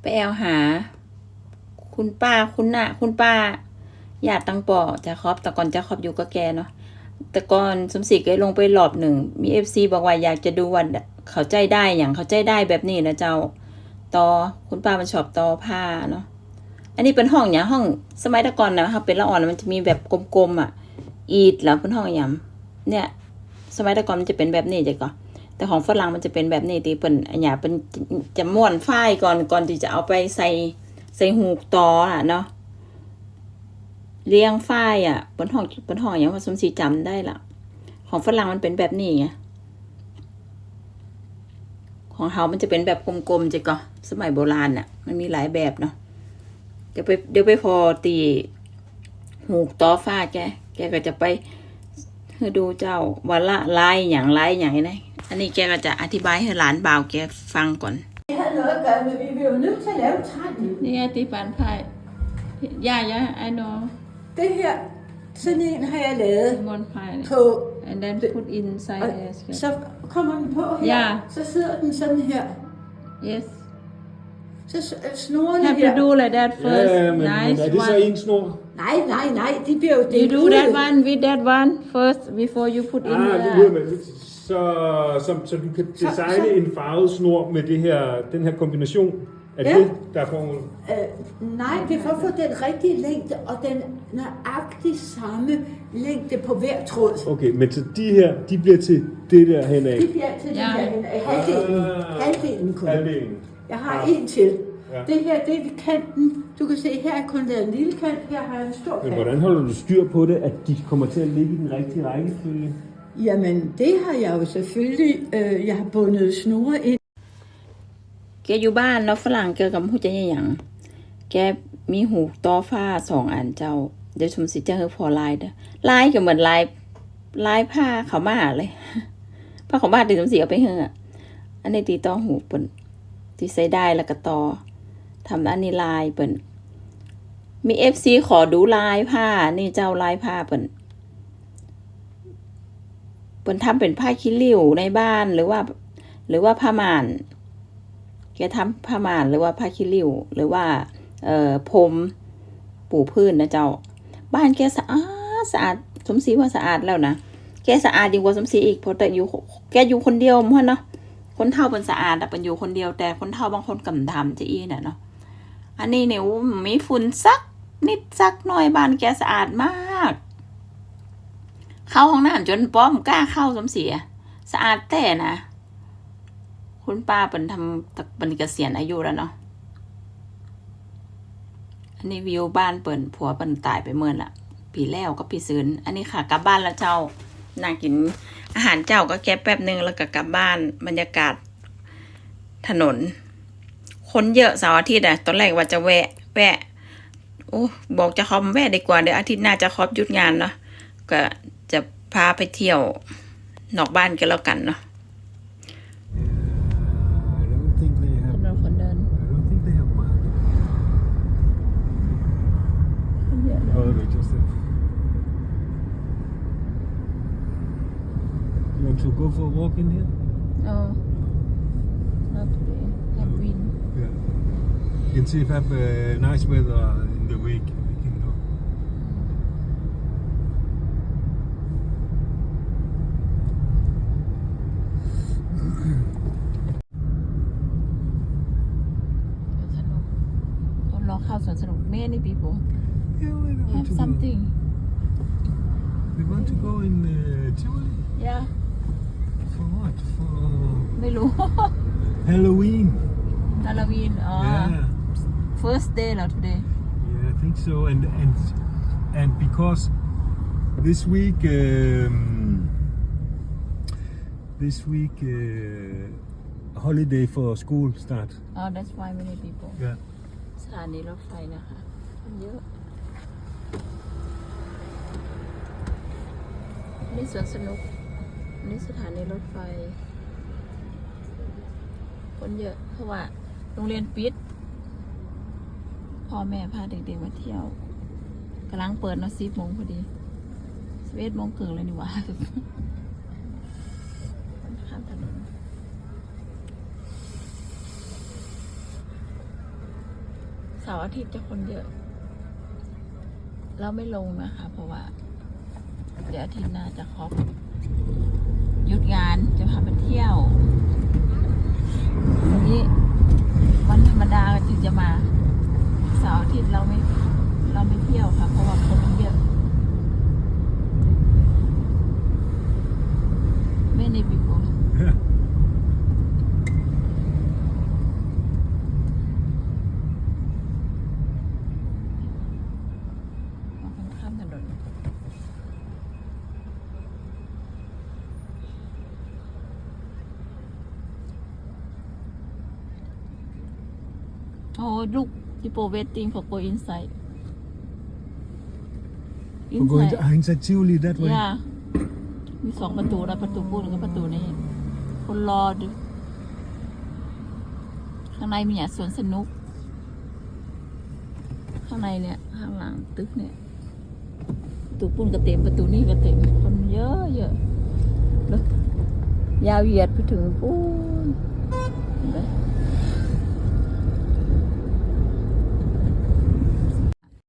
ไปแอลหา คุณป้าคุณน่ะ คุณป้าญาติตังปอจะครอบแต่ก่อนจะครอบอยู่ก็แกเนาะแต่ก่อนสมศรีเคยลงไปรอบหนึ่ง มีเอฟซีบอกว่าอยากจะดูว่าเขาใจได้อย่างเขาใจได้แบบนี้นะเจ้าตอคุณป้ามันชอบตอผ้าเนาะอันนี้เป็นห้องอย่างห้องสมัยตะก่อนนะครับเป็นละอ่อนมันจะมีแบบกลมๆอะ อีดแล้วเป็นห้องอย่างเนี่ย สมัยตะก่อนมันจะเป็นแบบนี้จ้ะก่อน แต่ของฝรั่งมันจะเป็นแบบนี้ตีเป็นอันหยาเป็นจะม้วนฝ้ายก่อนก่อนที่จะเอาไปใส่ใส่หูกตออะเนาะเลี้ยงฝ้ายอะบนห้องบนห้องอย่างว่าสมศรีจำได้ละของฝรั่งมันเป็นแบบนี้ไงของเฮามันจะเป็นแบบกลมๆจ้ะก่อนสมัยโบราณอะ มันมีหลายแบบเนาะเดี๋ยวไปเดี๋ยวไปพอตีหูกตอฝ้าแก แกก็จะไปให้ดูเจ้าวันละลายอย่างลายอย่างนี้ อันนี้แกก็จะอธิบายให้หลานบ่าวแกฟังก่อน Det har noget at gøre med, at vi bliver jo nødt til at lave et tegn. นี่อธิบายไพ่ย่าย่า I know Det her, sådan en har jeg lavet one pie på, and then put inside og yes så kommer den på her, Ja. så sidder den sådan her. yes Så s- snorene have her. to do like that first Ja, men, men nice er det så one en snor? Nej, nej, nej, de bliver jo you delt do ud. that one with that one first before you put in Ah, the det lyder med, så, så, så du kan Så- designe så- en farvet snor med det her, den her kombination. Er Ja. det, der er formålet? Øh, nej, det er for at få den rigtige længde og den nøjagtig samme længde på hver tråd. Okay, men så de her, de bliver til det der henad. Det bliver til Ja. det der hen af halvdelen. Ah. Halvdelen kun. Halvdelen. Jeg har Ah. en til. Ja. Det her, det er kanten. Du kan se, her er kun lavet en lille kant, her har jeg en stor Men kant. hvordan holder du styr på det, at de kommer til at ligge i den rigtige rækkefølge? Jamen, det har jeg jo selvfølgelig. Øh, jeg har bundet snore ind. แกอยู่บ้านเนาะฝรั่งแกกับหูจะยังหยังแกมีหูต่อฟ้าสองอันเจ้า เดี๋ยวชมสิจะเฮอพอลายเด้อลายก็เหมือนลายลายผ้าเขาวมาเลยผ้าเขาวมาตีสมศรีเอาไปเฮออันนี้ตีต่อหูเปิ่นตีใส่ได้แล้วก็ต่อทำอันนี้ลายเปิ่นมีเอฟซีขอดูลายผ้านี่เจ้าลายผ้าเปิ่น คนทำเป็นผ้าคิริวในบ้านหรือว่า หรือว่าผ้าม่านแกทำผ้าม่านหรือว่าผ้าคิริวหรือว่า เอ่อพรมปูพื้นนะเจ้า บ้านแกสะอาดสะอาดสมศรีว่าสะอาดแล้วนะแกสะอาดยิ่งกว่าสมศรีอีกเพราะแต่อยู่แกอยู่คนเดียวมั้งเนาะคนเท่าเป็นสะอาดแต่เป็นอยู่คนเดียวแต่คนเท่าบางคนกำดำจะอีน่ะเนาะอันนี้เนี่ยมีฝุ่นสักนิดสักหน่อยบ้านแกสะอาดมาก เข้าห้องน้ำจนป้อมกล้าเข้าสมศรีอะสะอาดแต่นะ คุณป้าเป็นทำตักเป็นเกษียณอายุแล้วเนาะอันนี้วิวบ้านเปิ่นผัวเปิ่นตายไปเมื่อละปีแล้วก็ปีซืนอันนี้ค่ะกลับบ้านแล้วเจ้านั่งกินอาหารเจ้าก็แก๊บแป๊บนึงแล้วก็กลับบ้านบรรยากาศถนน คนเยอะเสาร์อาทิตย์อะตอนแรกว่าจะแวะ แวะ โอ้บอกจะคอมแวะดีกว่าเดี๋ยวอาทิตย์หน้าจะครอบหยุดงานเนาะก็ จะพาไปเที่ยวนอกบ้านกันแล้วกันเนาะ I don't think they ถ have, นนคนเดิน I don't think they have market. Oh, they just have. You want to go for a walk in here? Oh, not today. Have wind. Yeah. You can see if have uh, nice weather in the week. เข้าสวนสนุก many people Yeah, we want have to something Go. We want to go in uh, Tivoli. yeah For what? For ไม่รู้ Halloween. ฮาโลวีนอ๋อ Yeah. first day แล้ว today Yeah, I think so. And and and because this week um, this week uh, holiday for school start. oh that's why many people Yeah. สถานีรถไฟนะคะคนเยอะนี่สวนสนุกนี่สถานีรถไฟ คนเยอะเพราะว่าโรงเรียนปิดพ่อแม่พาเด็กๆมาเที่ยวกำลังเปิดเนาะสิบโมงพอดีสิบเอ็ดโมงครึ่งเลยนี่หว่า ข้ามถนนาร์อาทิตย์จะคนเยอะ เราไม่ลงนะคะ เพราะว่า เดี๋ยวอาทิตย์หน้าจะครบหยุดงานจะพาไปเที่ยววันนี้วันธรรมดาถึงจะมาเสาร์อาทิตย์เราไม่เราไม่เที่ยวค่ะ เพราะว่าคนมันเยอะ many people มาข้ามถนน โอ้ลูก people waiting for go inside We're going to Hindsight Tivoli that way. ย่ามีสองประตูนะประตูพูดกับประตูนี้ คนรอดู ข้างในมีอะสวนสนุก ข้างในเนี่ย ข้างหลังตึกเนี่ยประตูปุ้นก็เต็มประตูนี้ก็เต็มคนเยอะเยอะเลยยาวเหยียดไปถึงปุ้นเห็นไหม